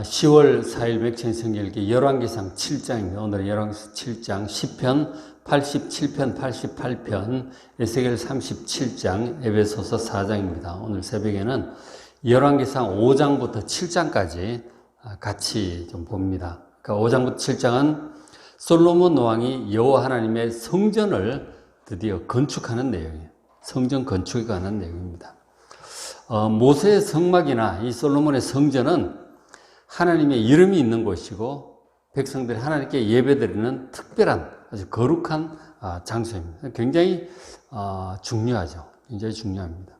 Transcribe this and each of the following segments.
10월 4일 맥천 성경일기 열왕기상 7장입니다. 오늘 열왕기상 7장 10편, 87편, 88편, 에스겔 37장, 에베소서 4장입니다. 오늘 새벽에는 열왕기상 5장부터 7장까지 같이 좀 봅니다. 그러니까 5장부터 7장은 솔로몬 왕이 여호와 하나님의 성전을 드디어 건축하는 내용이에요. 성전 건축에 관한 내용입니다. 어, 모세의 성막이나 이 솔로몬의 성전은 하나님의 이름이 있는 곳이고 백성들이 하나님께 예배드리는 특별한 아주 거룩한 아, 장소입니다. 굉장히 어, 중요하죠. 굉장히 중요합니다.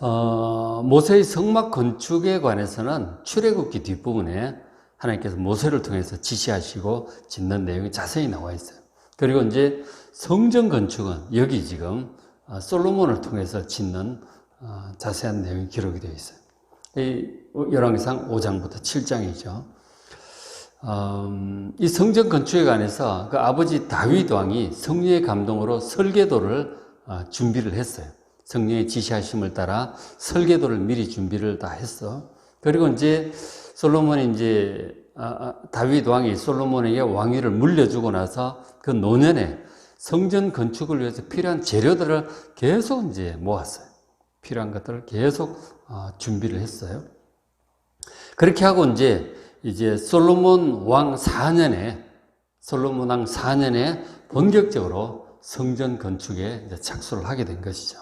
어, 모세의 성막 건축에 관해서는 출애굽기 뒷부분에 하나님께서 모세를 통해서 지시하시고 짓는 내용이 자세히 나와 있어요. 그리고 이제 성전 건축은 여기 지금 어, 솔로몬을 통해서 짓는 자세한 내용이 기록이 되어 있어요. 이 열왕기상 5장부터 7장이죠. 음, 이 성전 건축에 관해서 그 아버지 다윗 왕이 성령의 감동으로 설계도를 어, 준비를 했어요. 성령의 지시하심을 따라 설계도를 미리 준비를 다 했어. 그리고 이제 솔로몬이 이제 아, 아, 다윗 왕이 솔로몬에게 왕위를 물려주고 나서 그 노년에 성전 건축을 위해서 필요한 재료들을 계속 이제 모았어요. 필요한 것들을 계속 어, 준비를 했어요. 그렇게 하고 이제 이제 솔로몬 왕 4년에 솔로몬 왕 4년에 본격적으로 성전 건축에 착수를 하게 된 것이죠.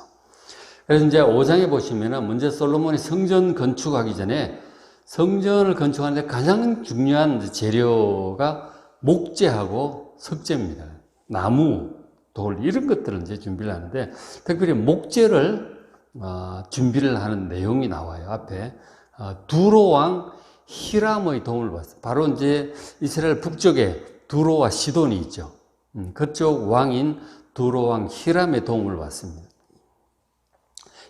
그래서 이제 5장에 보시면은 먼저 솔로몬이 성전 건축하기 전에 성전을 건축하는데 가장 중요한 재료가 목재하고 석재입니다. 나무, 돌 이런 것들을 이제 준비를 하는데 특별히 목재를 어, 준비를 하는 내용이 나와요. 앞에 어, 두로 왕 히람의 도움을 받았어요. 바로 이제 이스라엘 북쪽에 두로와 시돈이 있죠. 음, 그쪽 왕인 두로 왕 히람의 도움을 받습니다.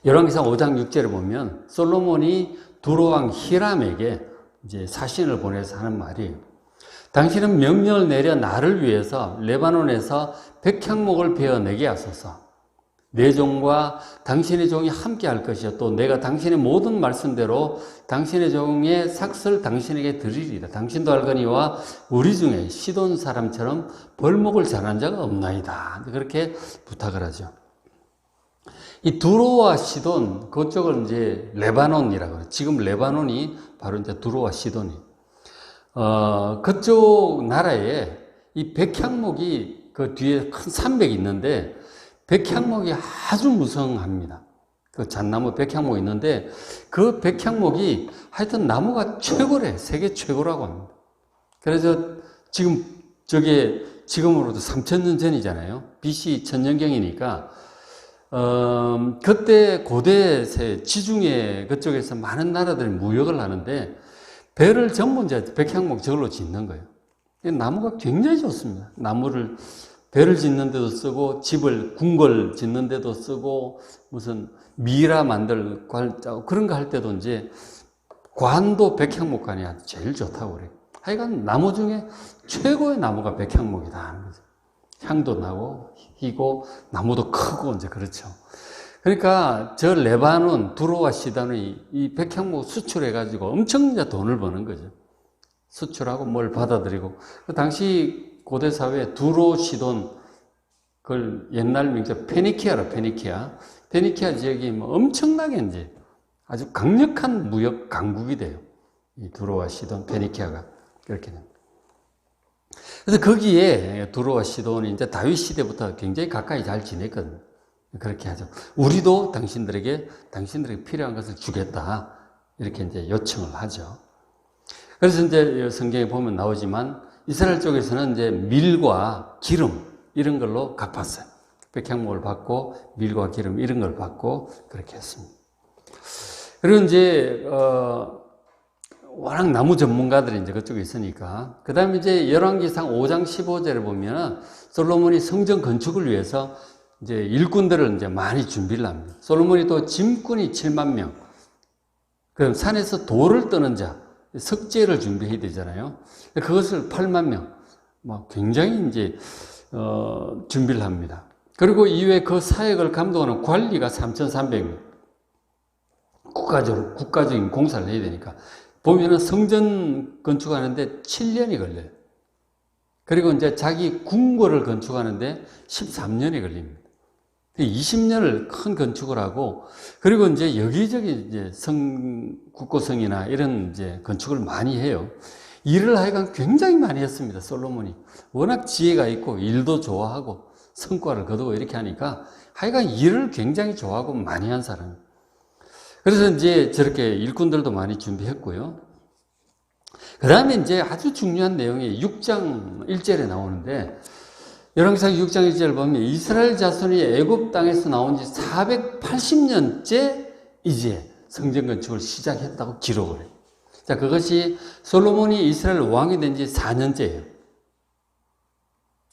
열왕기상 5장 6절에 보면 솔로몬이 두로 왕 히람에게 이제 사신을 보내서 하는 말이 당신은 명령을 내려 나를 위해서 레바논에서 백향목을 베어내게 하소서. 내 종과 당신의 종이 함께 할 것이요. 또 내가 당신의 모든 말씀대로 당신의 종의 삭설 당신에게 드리리라. 당신도 알거니와 우리 중에 시돈 사람처럼 벌목을 잘한 자가 없나이다. 그렇게 부탁을 하죠. 이 두로와 시돈, 그쪽을 이제 레바논이라고 그래요. 지금 레바논이 바로 이제 두로와 시돈이. 어, 그쪽 나라에 이 백향목이 그 뒤에 큰 산맥이 있는데 백향목이 아주 무성합니다. 그 잣나무 백향목 있는데 그 백향목이 하여튼 나무가 최고래. 세계 최고라고 합니다. 그래서 지금 저게 지금으로도 3천년 전이잖아요. BC 천년경이니까 어, 그때 고대 지중해 그쪽에서 많은 나라들이 무역을 하는데 배를 전부 이제 백향목 저걸로 짓는 거예요. 나무가 굉장히 좋습니다. 나무를 배를 짓는 데도 쓰고 집을 궁궐 짓는 데도 쓰고 무슨 미라 만들 관짜 그런 거 할 때도 이제 관도 백향목관이 제일 좋다고 그래요. 하여간 나무 중에 최고의 나무가 백향목이다. 향도 나고 희고 나무도 크고 이제 그렇죠. 그러니까 저 레바논 두로와 시단의 이 백향목 수출해 가지고 엄청 이제 돈을 버는 거죠. 수출하고 뭘 받아들이고 그 당시 고대 사회에 두로 시돈 그걸 옛날 명칭 페니키아라 페니키아 페니키아 지역이 뭐 엄청나게 이제 아주 강력한 무역 강국이 돼요. 이 두로와 시돈 페니키아가 그렇게 됩니다. 그래서 거기에 두로와 시돈이 이제 다윗 시대부터 굉장히 가까이 잘 지냈거든요. 그렇게 하죠. 우리도 당신들에게 당신들에게 필요한 것을 주겠다 이렇게 이제 요청을 하죠. 그래서 이제 성경에 보면 나오지만 이스라엘 쪽에서는 이제 밀과 기름 이런 걸로 갚았어요. 백향목을 받고 밀과 기름 이런 걸 받고 그렇게 했습니다. 그리고 이제 어 워낙 나무 전문가들이 이제 그쪽에 있으니까 그 다음에 이제 열왕기상 5장 15절을 보면 솔로몬이 성전 건축을 위해서 이제 일꾼들을 이제 많이 준비를 합니다. 솔로몬이 또 짐꾼이 7만 명. 그럼 산에서 돌을 떠는 자, 석재를 준비해야 되잖아요. 그것을 8만 명, 뭐 굉장히 이제 어, 준비를 합니다. 그리고 이외에 그 사역을 감독하는 관리가 3,300명. 국가적으로 국가적인 공사를 해야 되니까 보면은 성전 건축하는데 7년이 걸려요. 그리고 이제 자기 궁궐을 건축하는데 13년이 걸립니다. 20년을 큰 건축을 하고, 그리고 이제 여기저기 이제 성, 국고성이나 이런 이제 건축을 많이 해요. 일을 하여간 굉장히 많이 했습니다. 솔로몬이. 워낙 지혜가 있고, 일도 좋아하고, 성과를 거두고 이렇게 하니까, 하여간 일을 굉장히 좋아하고 많이 한 사람. 그래서 이제 저렇게 일꾼들도 많이 준비했고요. 그 다음에 이제 아주 중요한 내용이 6장 1절에 나오는데, 열왕기상 6장 1절 보면 이스라엘 자손이 애굽 땅에서 나온 지 480년째 이제 성전 건축을 시작했다고 기록을 해요. 자, 그것이 솔로몬이 이스라엘 왕이 된 지 4년째예요.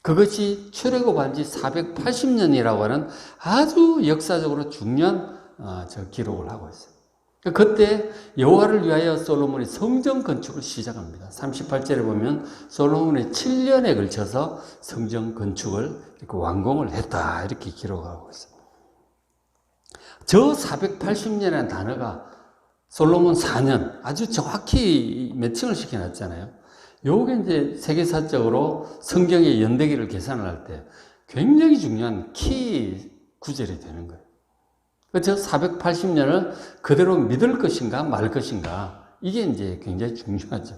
그것이 출애굽한 지 480년이라고 하는 아주 역사적으로 중요한 어, 저 기록을 하고 있어요. 그때 여호와를 위하여 솔로몬이 성전 건축을 시작합니다. 38절에 보면 솔로몬이 7년에 걸쳐서 성전 건축을 완공을 했다 이렇게 기록하고 있어요. 저 480년이라는 단어가 솔로몬 4년 아주 정확히 매칭을 시켜놨잖아요. 요게 이제 세계사적으로 성경의 연대기를 계산을 할 때 굉장히 중요한 키 구절이 되는 거예요. 그렇죠? 480년을 그대로 믿을 것인가 말 것인가 이게 이제 굉장히 중요하죠.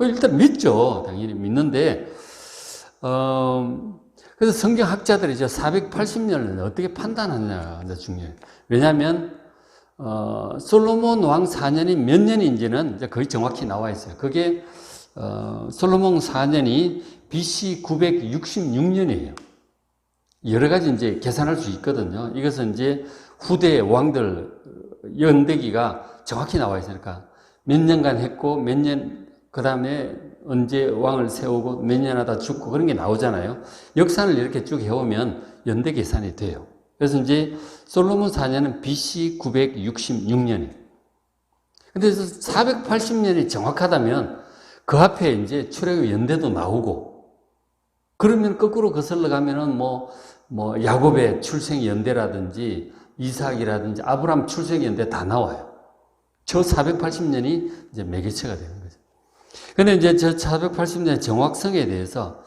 일단 믿죠. 당연히 믿는데 어, 그래서 성경학자들이 저 480년을 어떻게 판단하느냐가 중요해요. 왜냐하면 어, 솔로몬 왕 4년이 몇 년인지는 이제 거의 정확히 나와 있어요. 그게 어, 솔로몬 4년이 BC 966년이에요. 여러 가지 이제 계산할 수 있거든요. 이것은 이제 후대 왕들 연대기가 정확히 나와 있으니까 몇 년간 했고 몇 년 그 다음에 언제 왕을 세우고 몇 년 하다 죽고 그런 게 나오잖아요. 역사를 이렇게 쭉 해오면 연대 계산이 돼요. 그래서 이제 솔로몬 4년은 BC 966년이에요. 근데 480년이 정확하다면 그 앞에 이제 출애굽 연대도 나오고 그러면 거꾸로 거슬러 가면은 뭐, 뭐, 야곱의 출생 연대라든지 이삭이라든지 아브람 출생 연대 다 나와요. 저 480년이 이제 매개체가 되는 거죠. 근데 이제 저 480년의 정확성에 대해서,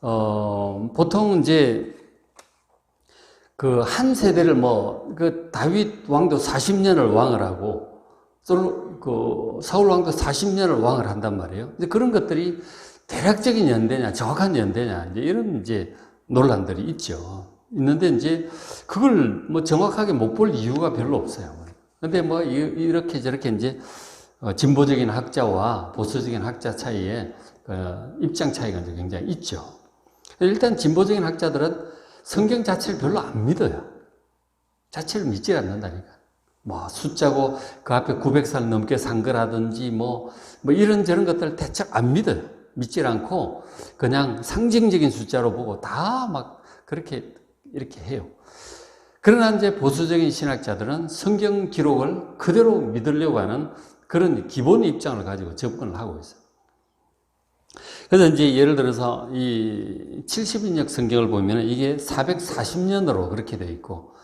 어, 보통 이제 그 한 세대를 뭐, 그 다윗 왕도 40년을 왕을 하고, 그 사울 왕도 40년을 왕을 한단 말이에요. 근데 그런 것들이 대략적인 연대냐, 정확한 연대냐, 이제 이런 이제 논란들이 있죠. 있는데 이제 그걸 뭐 정확하게 못 볼 이유가 별로 없어요. 근데 뭐 이렇게 저렇게 이제 어, 진보적인 학자와 보수적인 학자 사이에 그 입장 차이가 굉장히 있죠. 일단 진보적인 학자들은 성경 자체를 별로 안 믿어요. 자체를 믿지 않는다니까. 뭐 숫자고 그 앞에 900살 넘게 산 거라든지 뭐, 뭐 이런 저런 것들을 대책 안 믿어요. 믿질 않고 그냥 상징적인 숫자로 보고 다 막 그렇게 이렇게 해요. 그러나 이제 보수적인 신학자들은 성경 기록을 그대로 믿으려고 하는 그런 기본 입장을 가지고 접근을 하고 있어요. 그래서 이제 예를 들어서 이 70인역 성경을 보면 이게 440년으로 그렇게 되어 있고,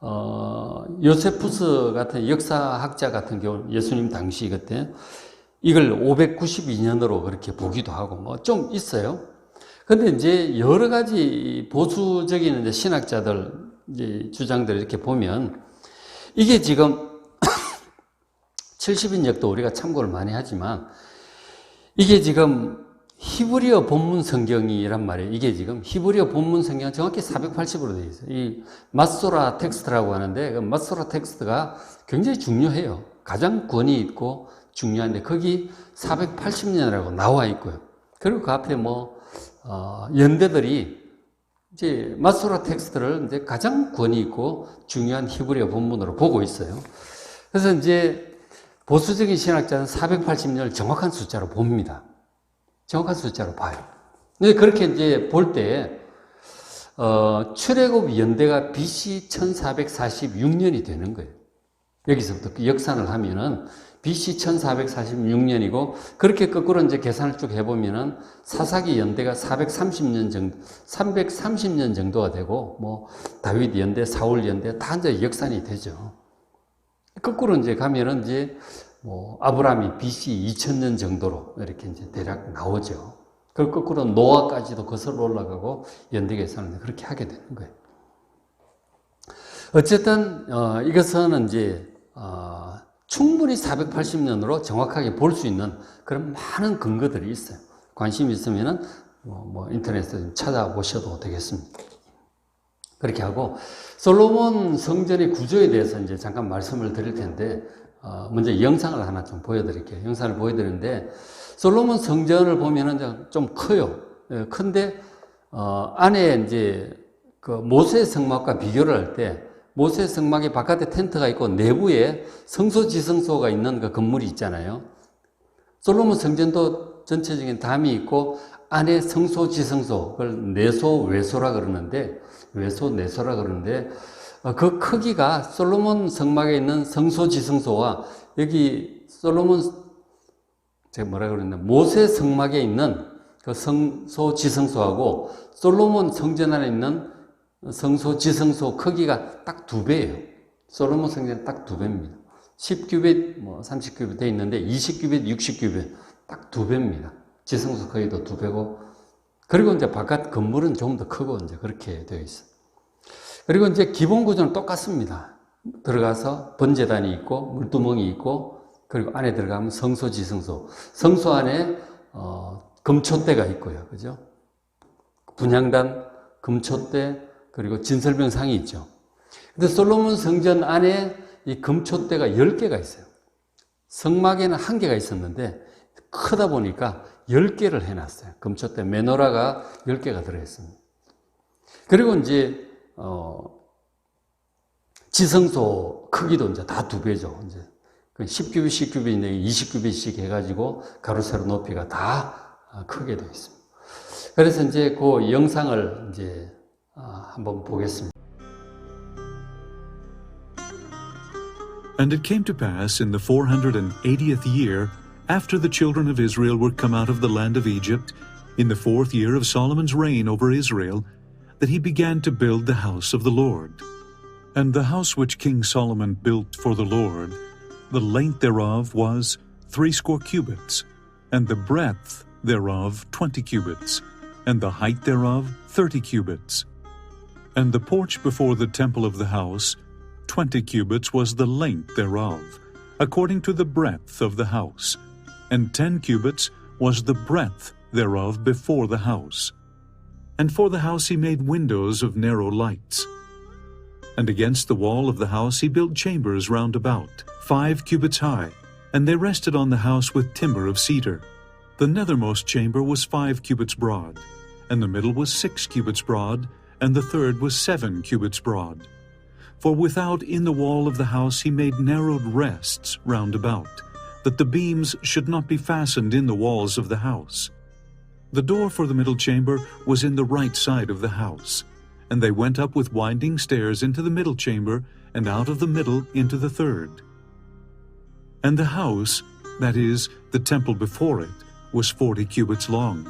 어, 요세푸스 같은 역사학자 같은 경우 예수님 당시 그때 이걸 592년으로 그렇게 보기도 하고 뭐 좀 있어요. 근데 이제 여러 가지 보수적인 이제 신학자들 이제 주장들 이렇게 보면 이게 지금 70인역도 우리가 참고를 많이 하지만 이게 지금 히브리어 본문 성경이란 말이에요. 이게 지금 히브리어 본문 성경 정확히 480으로 되어 있어요. 이 마소라 텍스트라고 하는데 그 마소라 텍스트가 굉장히 중요해요. 가장 권위 있고 중요한데 거기 480년이라고 나와 있고요. 그리고 그 앞에 뭐 어, 연대들이 이제 마소라 텍스트를 이제 가장 권위 있고 중요한 히브리어 본문으로 보고 있어요. 그래서 이제 보수적인 신학자는 480년을 정확한 숫자로 봅니다. 정확한 숫자로 봐요. 근데 그렇게 이제 볼 때, 어, 출애굽 연대가 BC 1446년이 되는 거예요. 여기서부터 그 역산을 하면은 BC 1446년이고 그렇게 거꾸로 이제 계산을 쭉 해보면은 사사기 연대가 430년 정도, 330년 정도가 되고 뭐 다윗 연대, 사울 연대 다 이제 역산이 되죠. 거꾸로 이제 가면은 이제 뭐 아브라함이 BC 2000년 정도로 이렇게 이제 대략 나오죠. 그 거꾸로 노아까지도 거슬러 올라가고 연대 계산을 그렇게 하게 되는 거예요. 어쨌든 어, 이것은 이제 어, 충분히 480년으로 정확하게 볼 수 있는 그런 많은 근거들이 있어요. 관심 있으면은 뭐, 뭐 인터넷에 좀 찾아보셔도 되겠습니다. 그렇게 하고 솔로몬 성전의 구조에 대해서 이제 잠깐 말씀을 드릴 텐데 어, 먼저 영상을 하나 좀 보여드릴게요. 영상을 보여드리는데 솔로몬 성전을 보면은 좀 커요. 예, 큰데 어, 안에 이제 그 모세 성막과 비교를 할때 모세 성막의 바깥에 텐트가 있고 내부에 성소지성소가 있는 그 건물이 있잖아요. 솔로몬 성전도 전체적인 담이 있고 안에 성소지성소 그걸 내소 외소라 그러는데 외소 내소라 그러는데 어, 그 크기가 솔로몬 성막에 있는 성소지성소와 여기 솔로몬 제가 뭐라 그랬나 모세 성막에 있는 그 성소지성소하고 솔로몬 성전 안에 있는 성소 지성소 크기가 딱 두 배예요. 솔로몬 성전 딱 두 배입니다. 10규빗, 뭐 30규빗 돼 있는데 20규빗, 60규빗 딱 두 배입니다. 지성소 크기도 두 배고 그리고 이제 바깥 건물은 좀 더 크고 이제 그렇게 되어 있어요. 그리고 이제 기본 구조는 똑같습니다. 들어가서 번제단이 있고 물두멍이 있고 그리고 안에 들어가면 성소 지성소 성소 안에 어, 금초대가 있고요. 그죠? 분향단 금초대 그리고 진설병상이 있죠. 근데 솔로몬 성전 안에 이 금초대가 10개가 있어요. 성막에는 한 개가 있었는데 크다 보니까 10개를 해놨어요. 금초대 메노라가 10개가 들어있습니다. 그리고 이제 어, 지성소 크기도 이제 다 두 배죠. 이제 10규빗, 10규빗, 20규빗씩 해가지고 가로 세로 높이가 다 크게 되어 있습니다. 그래서 이제 그 영상을 이제 한번 보겠습니다. And it came to pass in the 480th year, after the children of Israel were come out of the land of Egypt, in the fourth year of Solomon's reign over Israel, that he began to build the house of the Lord. And the house which King Solomon built for the Lord, the length thereof was threescore cubits, and the breadth thereof twenty cubits, and the height thereof thirty cubits. And the porch before the temple of the house, twenty cubits was the length thereof, according to the breadth of the house, and ten cubits was the breadth thereof before the house. And for the house he made windows of narrow lights. And against the wall of the house he built chambers round about, five cubits high, and they rested on the house with timber of cedar. The nethermost chamber was five cubits broad, and the middle was six cubits broad, and the third was seven cubits broad. For without in the wall of the house he made narrowed rests round about, that the beams should not be fastened in the walls of the house. The door for the middle chamber was in the right side of the house, and they went up with winding stairs into the middle chamber, and out of the middle into the third. And the house, that is, the temple before it, was forty cubits long.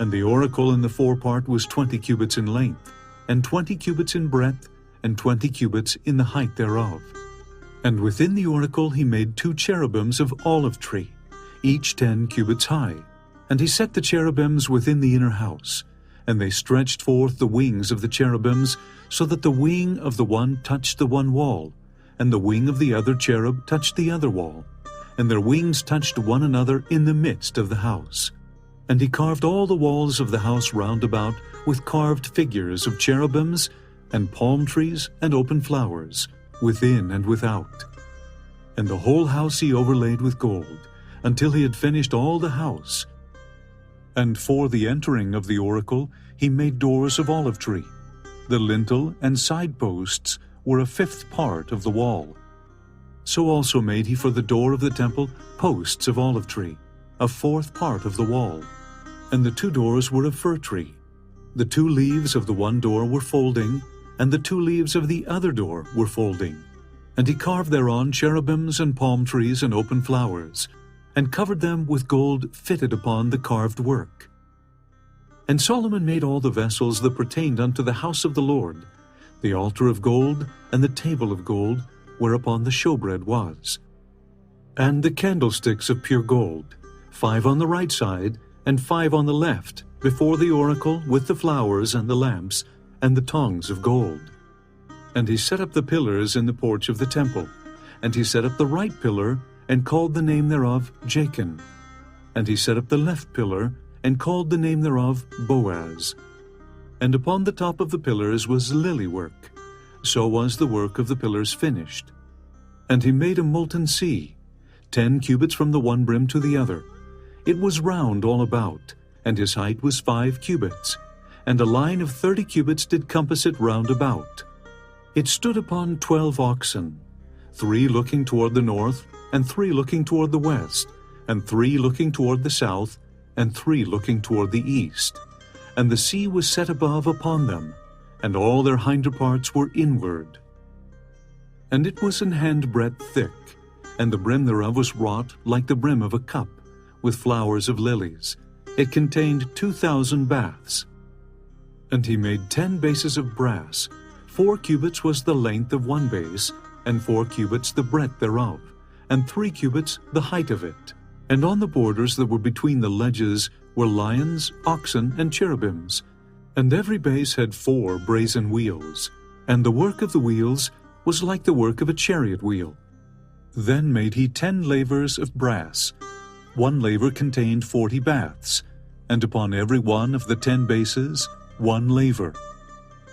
And the oracle in the forepart was twenty cubits in length, and twenty cubits in breadth, and twenty cubits in the height thereof. And within the oracle he made two cherubims of olive tree, each ten cubits high. And he set the cherubims within the inner house, and they stretched forth the wings of the cherubims, so that the wing of the one touched the one wall, and the wing of the other cherub touched the other wall, and their wings touched one another in the midst of the house. And he carved all the walls of the house round about with carved figures of cherubims, and palm trees, and open flowers, within and without. And the whole house he overlaid with gold, until he had finished all the house. And for the entering of the oracle he made doors of olive tree. The lintel and side posts were a fifth part of the wall. So also made he for the door of the temple posts of olive tree, a fourth part of the wall. And the two doors were of fir tree. The two leaves of the one door were folding, and the two leaves of the other door were folding. And he carved thereon cherubims and palm trees and open flowers, and covered them with gold fitted upon the carved work. And Solomon made all the vessels that pertained unto the house of the Lord, the altar of gold, and the table of gold, whereupon the showbread was. and the candlesticks of pure gold, five on the right side and five on the left, before the oracle with the flowers and the lamps and the tongs of gold. And he set up the pillars in the porch of the temple, and he set up the right pillar and called the name thereof Jachin. And he set up the left pillar and called the name thereof Boaz. And upon the top of the pillars was lily work. So was the work of the pillars finished. And he made a molten sea, ten cubits from the one brim to the other. It was round all about, and his height was five cubits, and a line of thirty cubits did compass it round about. It stood upon twelve oxen, three looking toward the north, and three looking toward the west, and three looking toward the south, and three looking toward the east. And the sea was set above upon them, and all their hinder parts were inward. And it was an handbreadth thick, and the brim thereof was wrought like the brim of a cup, with flowers of lilies. It contained two thousand baths. And he made ten bases of brass. Four cubits was the length of one base, and four cubits the breadth thereof, and three cubits the height of it. And on the borders that were between the ledges were lions, oxen, and cherubims. And every base had four brazen wheels, and the work of the wheels was like the work of a chariot wheel. Then made he ten lavers of brass. One laver contained forty baths, and upon every one of the ten bases one laver.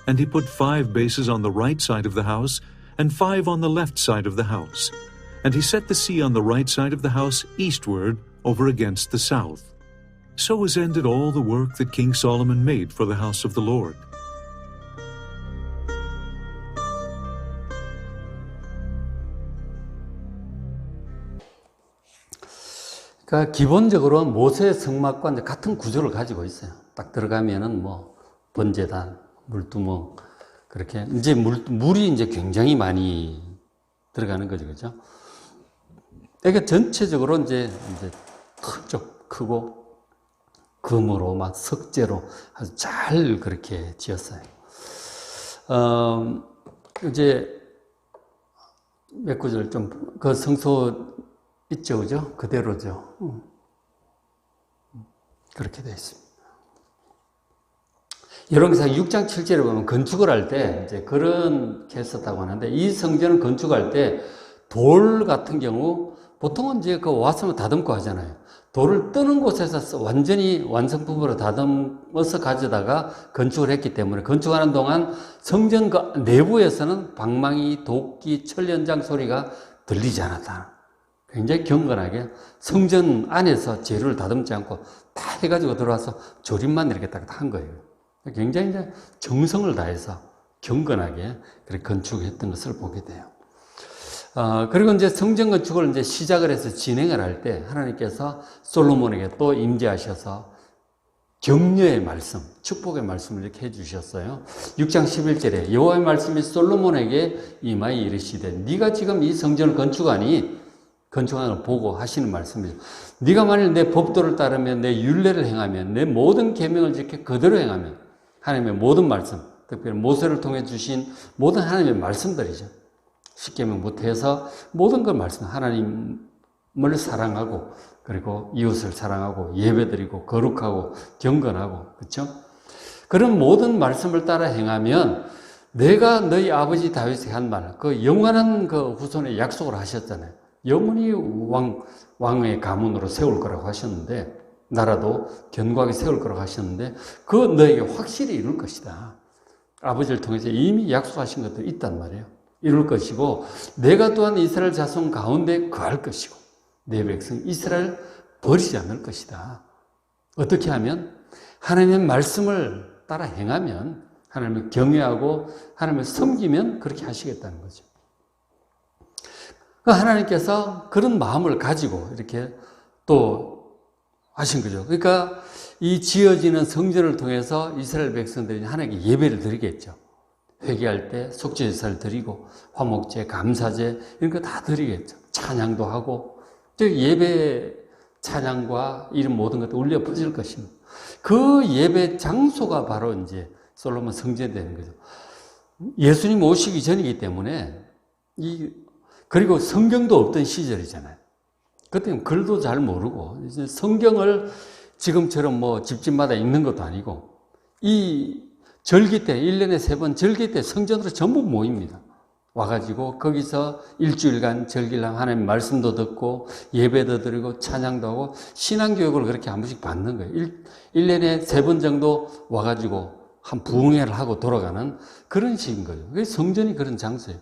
And he put five bases on the right side of the house, and five on the left side of the house. And he set the sea on the right side of the house eastward over against the south. So was ended all the work that King Solomon made for the house of the Lord. 그러니까 기본적으로 모세 성막과 같은 구조를 가지고 있어요. 딱 들어가면은 뭐 번제단, 물두멍 그렇게 이제 물 물이 이제 굉장히 많이 들어가는 거죠, 그죠? 그러니까 전체적으로 이제 이제 크죠, 크고 금으로 막 석재로 아주 잘 그렇게 지었어요. 어, 이제 몇 구절 좀 그 성소 있죠, 그죠? 그대로죠. 음. 그렇게 되어 있습니다. 열왕기상 6장 7절에 보면 건축을 할 때 이제 그렇게 했었다고 하는데 이 성전을 건축할 때 돌 같은 경우 보통은 이제 그 왔으면 다듬고 하잖아요. 돌을 뜨는 곳에서 완전히 완성품으로 다듬어서 가져다가 건축을 했기 때문에 건축하는 동안 성전 그 내부에서는 방망이, 도끼, 철연장 소리가 들리지 않았다. 굉장히 경건하게 성전 안에서 재료를 다듬지 않고 다 해가지고 들어와서 조립만 이렇게 딱 한 거예요. 굉장히 이제 정성을 다해서 경건하게 그렇게 건축했던 것을 보게 돼요. 어, 그리고 이제 성전 건축을 이제 시작을 해서 진행을 할 때 하나님께서 솔로몬에게 또 임재하셔서 격려의 말씀, 축복의 말씀을 이렇게 해주셨어요. 6장 11절에 여호와의 말씀이 솔로몬에게 임하여 이르시되 네가 지금 이 성전을 건축하니 건축하는 걸 보고 하시는 말씀이죠. 네가 만일 내 법도를 따르면 내 율례를 행하면 내 모든 계명을 지켜 그대로 행하면 하나님의 모든 말씀, 특별히 모세를 통해 주신 모든 하나님의 말씀들이죠. 십계명부터 해서 모든 걸 말씀 하나님을 사랑하고 그리고 이웃을 사랑하고 예배드리고 거룩하고 경건하고 그렇죠? 그런 모든 말씀을 따라 행하면 내가 너희 아버지 다윗이 한 말, 그 영원한 그 후손에 약속을 하셨잖아요. 영원히 왕, 왕의 가문으로 세울 거라고 하셨는데, 나라도 견고하게 세울 거라고 하셨는데, 그 너에게 확실히 이룰 것이다. 아버지를 통해서 이미 약속하신 것도 있단 말이에요. 이룰 것이고, 내가 또한 이스라엘 자손 가운데 거할 것이고, 내 백성 이스라엘 버리지 않을 것이다. 어떻게 하면? 하나님의 말씀을 따라 행하면, 하나님을 경외하고, 하나님을 섬기면 그렇게 하시겠다는 거죠. 그 하나님께서 그런 마음을 가지고 이렇게 또 하신 거죠. 그러니까 이 지어지는 성전을 통해서 이스라엘 백성들이 하나님께 예배를 드리겠죠. 회개할 때 속죄제사를 드리고 화목제, 감사제 이런 거 다 드리겠죠. 찬양도 하고 즉 예배 찬양과 이런 모든 것도 울려 퍼질 것입니다. 그 예배 장소가 바로 이제 솔로몬 성전이 되는 거죠. 예수님 오시기 전이기 때문에 이 그리고 성경도 없던 시절이잖아요. 그때는 글도 잘 모르고 성경을 지금처럼 뭐 집집마다 읽는 것도 아니고 이 절기 때 1년에 세 번 절기 때 성전으로 전부 모입니다. 와가지고 거기서 일주일간 하면 하나님 말씀도 듣고 예배도 드리고 찬양도 하고 신앙교육을 그렇게 한 번씩 받는 거예요. 1, 1년에 세 번 정도 와가지고 한 부흥회를 하고 돌아가는 그런 식인 거예요. 성전이 그런 장소예요.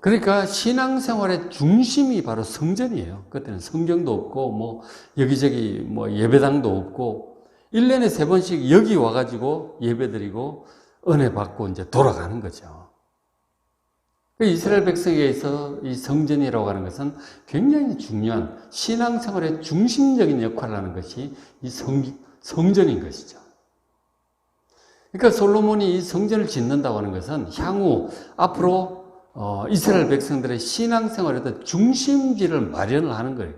그러니까 신앙생활의 중심이 바로 성전이에요. 그때는 성경도 없고, 뭐, 여기저기 뭐 예배당도 없고, 1년에 세 번씩 여기 와가지고 예배 드리고, 은혜 받고 이제 돌아가는 거죠. 그 이스라엘 백성에 있어 이 성전이라고 하는 것은 굉장히 중요한 신앙생활의 중심적인 역할을 하는 것이 이 성, 성전인 것이죠. 그러니까 솔로몬이 이 성전을 짓는다고 하는 것은 향후 앞으로 어, 이스라엘 백성들의 신앙생활에도 중심지를 마련을 하는 거예요.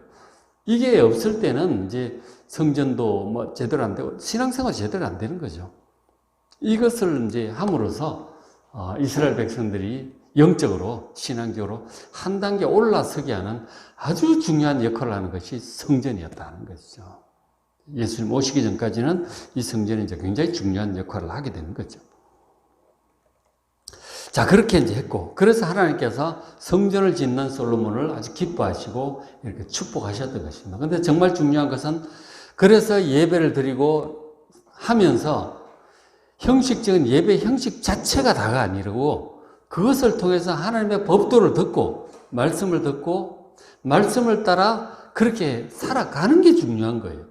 이게 없을 때는 이제 성전도 뭐 제대로 안 되고 신앙생활이 제대로 안 되는 거죠. 이것을 이제 함으로써 어, 이스라엘 백성들이 영적으로 신앙적으로 한 단계 올라서게 하는 아주 중요한 역할을 하는 것이 성전이었다는 것이죠. 예수님 오시기 전까지는 이 성전이 이제 굉장히 중요한 역할을 하게 되는 거죠. 자, 그렇게 이제 했고, 그래서 하나님께서 성전을 짓는 솔로몬을 아주 기뻐하시고 이렇게 축복하셨던 것입니다. 근데 정말 중요한 것은 그래서 예배를 드리고 하면서 형식적인 예배 형식 자체가 다가 아니고 그것을 통해서 하나님의 법도를 듣고 말씀을 듣고 말씀을 따라 그렇게 살아가는 게 중요한 거예요.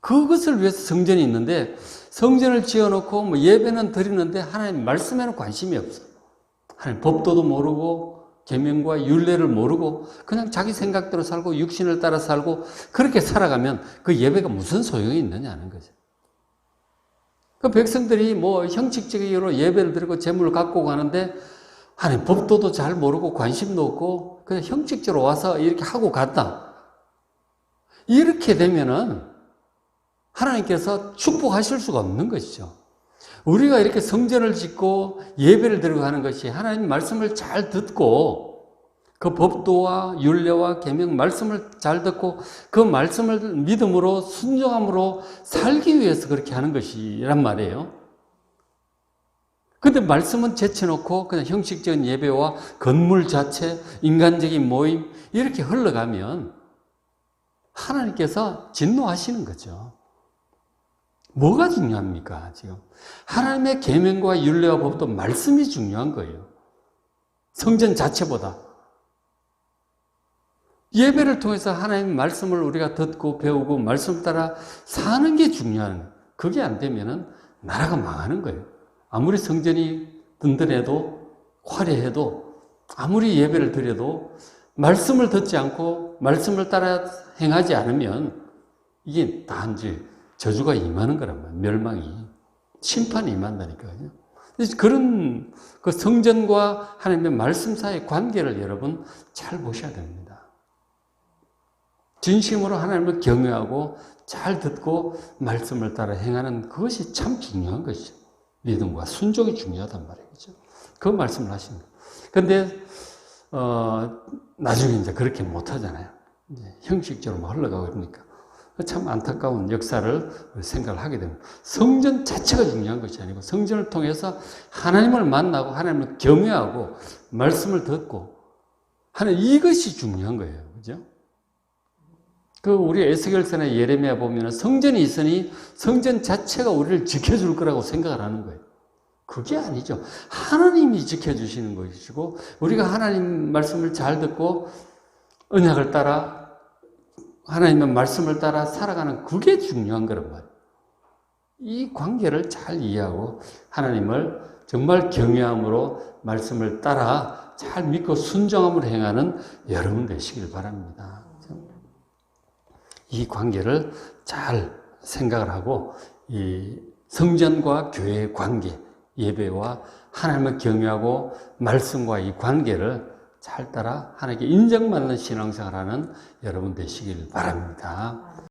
그것을 위해서 성전이 있는데 성전을 지어놓고 뭐 예배는 드리는데 하나님 말씀에는 관심이 없어. 하나님 법도도 모르고 계명과 율례를 모르고 그냥 자기 생각대로 살고 육신을 따라 살고 그렇게 살아가면 그 예배가 무슨 소용이 있느냐는 거죠. 그 백성들이 뭐 형식적으로 예배를 드리고 재물을 갖고 가는데 하나님 법도도 잘 모르고 관심도 없고 그냥 형식적으로 와서 이렇게 하고 갔다. 이렇게 되면은 하나님께서 축복하실 수가 없는 것이죠. 우리가 이렇게 성전을 짓고 예배를 드리고 하는 것이 하나님 말씀을 잘 듣고 그 법도와 율례와 계명 말씀을 잘 듣고 그 말씀을 믿음으로 순종함으로 살기 위해서 그렇게 하는 것이란 말이에요. 근데 말씀은 제쳐놓고 그냥 형식적인 예배와 건물 자체, 인간적인 모임 이렇게 흘러가면 하나님께서 진노하시는 거죠. 뭐가 중요합니까, 지금? 하나님의 계명과 율례와 법도 말씀이 중요한 거예요. 성전 자체보다. 예배를 통해서 하나님의 말씀을 우리가 듣고 배우고 말씀 따라 사는 게 중요한. 그게 안 되면은 나라가 망하는 거예요. 아무리 성전이 든든해도 화려해도 아무리 예배를 드려도 말씀을 듣지 않고 말씀을 따라 행하지 않으면 이게 단지 저주가 임하는 거란 말이에요. 멸망이. 심판이 임한다니까요. 그런 그 성전과 하나님의 말씀 사이의 관계를 여러분 잘 보셔야 됩니다. 진심으로 하나님을 경외하고 잘 듣고 말씀을 따라 행하는 그것이 참 중요한 것이죠. 믿음과 순종이 중요하단 말이죠. 그 말씀을 거예요. 근데, 어, 나중에 이제 그렇게 못 하잖아요. 형식적으로 흘러가고 그러니까. 참 안타까운 역사를 생각을 하게 됩니다. 성전 자체가 중요한 것이 아니고 성전을 통해서 하나님을 만나고 하나님을 경외하고 말씀을 듣고 하는 이것이 중요한 거예요. 그죠? 그 우리 에스겔서나 예레미야 보면 성전이 있으니 성전 자체가 우리를 지켜줄 거라고 생각을 하는 거예요. 그게 아니죠. 하나님이 지켜주시는 것이고 우리가 하나님 말씀을 잘 듣고 언약을 따라 하나님의 말씀을 따라 살아가는 그게 중요한 거란 말이에요. 이 관계를 잘 이해하고 하나님을 정말 경외함으로 말씀을 따라 잘 믿고 순종함으로 행하는 여러분 되시길 바랍니다. 이 관계를 잘 생각을 하고 이 성전과 교회의 관계, 예배와 하나님을 경외하고 말씀과 이 관계를 잘 따라 하나님께 인정받는 신앙생활하는 여러분 되시길 바랍니다.